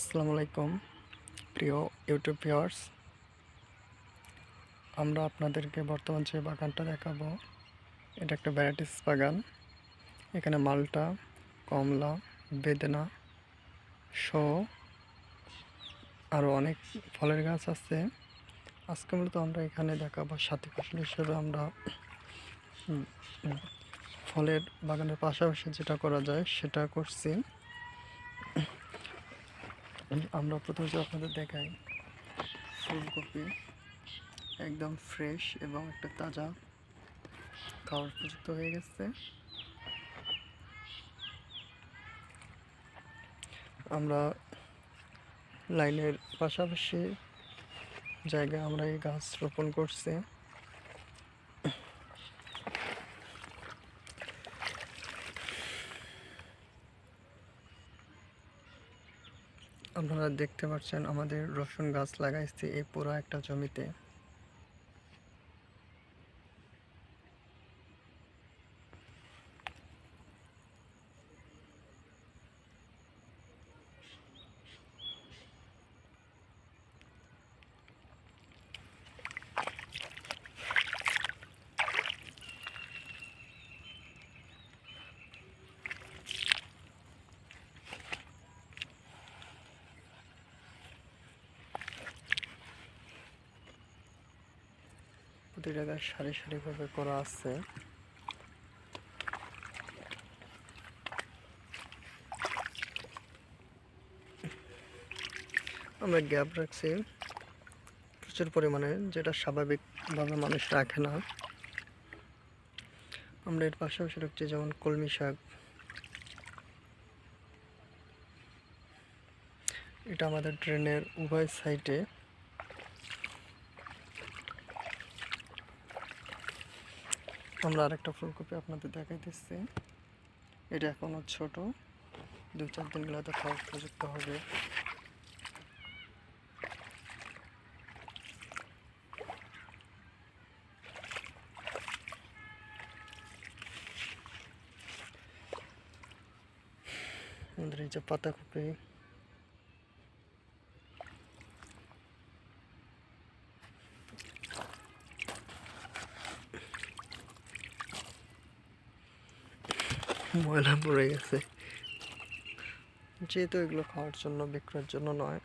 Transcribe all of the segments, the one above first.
আসসালামু আলাইকুম, প্রিয় ইউটিউব ভিউয়ার্স আমরা আপনাদেরকে বর্তমান যে বাগানটা দেখাবো, এটা একটা ভ্যারাইটিস বাগান। এখানে মালটা, কমলা, বেদনা শো আরও অনেক ফলের গাছ আছে। আজকে মূলত আমরা এখানে দেখাবো সাথী ফসল হিসেবে আমরা ফলের বাগানের পাশাপাশি যেটা করা যায় সেটা করছি। আমরা প্রথমে আপনাদের দেখাই, ফুলকপি, একদম ফ্রেশ এবং একটা তাজা খাওয়ার উপযুক্ত হয়ে গেছে। আমরা লাইনের পাশাপাশি জায়গায় আমরা এই গাছ রোপণ করছি। আপনারা দেখতে পাচ্ছেন আমাদের রসুন গাছ লাগাইছি এই পুরো একটা জমিতে। প্রতিটা গাছ সারি সারিভাবে করা আছে। আমরা গ্যাপ রাখছি। প্রচুর পরিমাণে, যেটা স্বাভাবিকভাবে মানুষ রাখে না। আমরা এর পাশাপাশি রাখছি যেমন কলমি শাক। এটা আমাদের ট্রেনের উভয় সাইডে আমরা আরেকটা ফুলকপি আপনাদের দেখাইতেছি। এটা এখনও ছোট। দু চার দিন গেলে তো খাওয়ার উপযুক্ত হবে। আমাদের এই যে পাতাকপি। ময়লা পড়ে গেছে। যেহেতু এগুলো খাওয়ার জন্য, বিক্রয়ের জন্য নয়।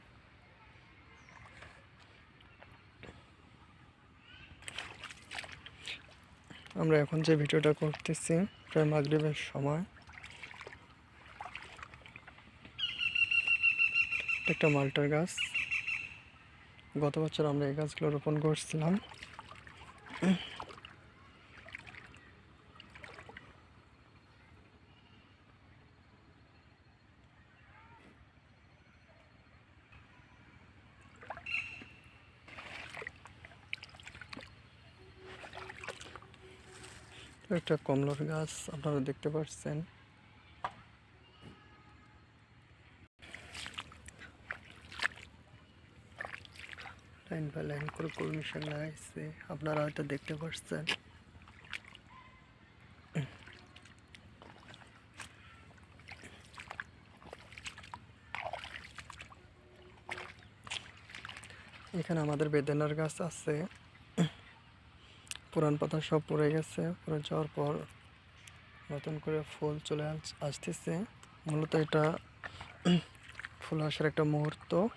আমরা এখন যে ভিডিওটা করতেছি, প্রায় মাগরিবের সময়। একটা মাল্টার গাছ। গত বছর আমরা এই গাছগুলো রোপণ করছিলাম। একটা কমলার গাছ আপনারা দেখতে পাচ্ছেন। লাইন বাই লাইন করে কলমি শাক লাগাইছে, আপনারা হয়তো দেখতে পাচ্ছেন। এখানে আমাদের বেদেনার গাছ আছে। পুরান পাতা সব পড়ে গেছে, পড়ে যাওয়ার পর নতুন করে ফুল চলে আস- আসতেছে। মূলত এটা ফুল আসার একটা মুহূর্ত।